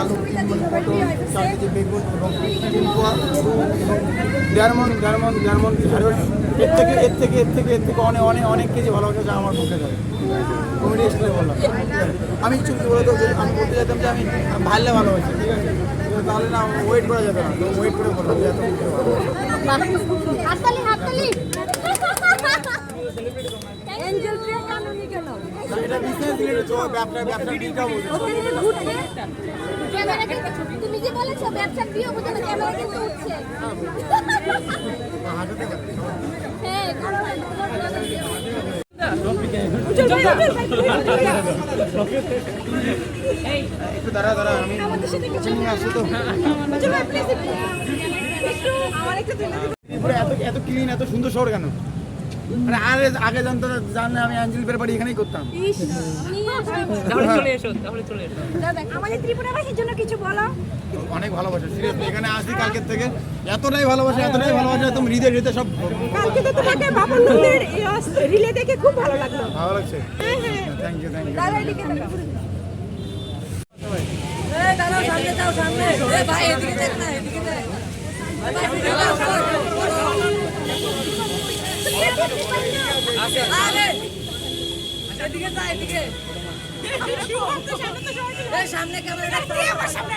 আলু তিন মন পটল চার কেজি বেগুন এবং দেড় মন দেড় মন দেড় মন ঢেঁড়স। এর থেকে এর থেকে এর থেকে এর থেকে অনেক অনেক অনেক কেজি ভালোবাসা যা আমার পক্ষে যাবে কমেডি স্কুলে বললাম। আমি কিছু কি বলতো যে আমি বলতে যেতাম যে আমি ভালো ভালোবাসি ঠিক আছে? তাহলে না ওয়েট করা যাবে না ওয়েট করে বললাম, যে এত কিছু ভালোবাসি। হাততালি হাততালি এঞ্জেল ট্রে কানুনি কেন না, এটা বিজনেস রিলেটেড ব্যবসা ব্যবসা ওখানে ক্যামেরা তুমি যে বলেছ প্রিয় বোঝানো ক্যামেরা কিন্তু উঠছে হ্যাঁ একটু দাঁড়া দাঁড়া আমি আসি তো। এত এত ক্লিন এত সুন্দর শহর কেন? মানে আগে আগে জানতো জানলে আমি অ্যাঞ্জেল বের বাড়ি এখানেই করতাম। তাহলে চলে এসো তাহলে চলে এসো। আমাদের ত্রিপুরাবাসীর জন্য কিছু বলো। অনেক ভালোবাসা সিরিয়াসলি এখানে আসি কালকের থেকে। এতটাই ভালোবাসা এতটাই ভালোবাসা একদম হৃদয় হৃদয় সব কালকে তো তোমাকে বাবুল নদীর রিলে দেখে খুব ভালো লাগল। ভালো লাগছে? থ্যাংক ইউ থ্যাংক ইউ সামনে ক্যামেরা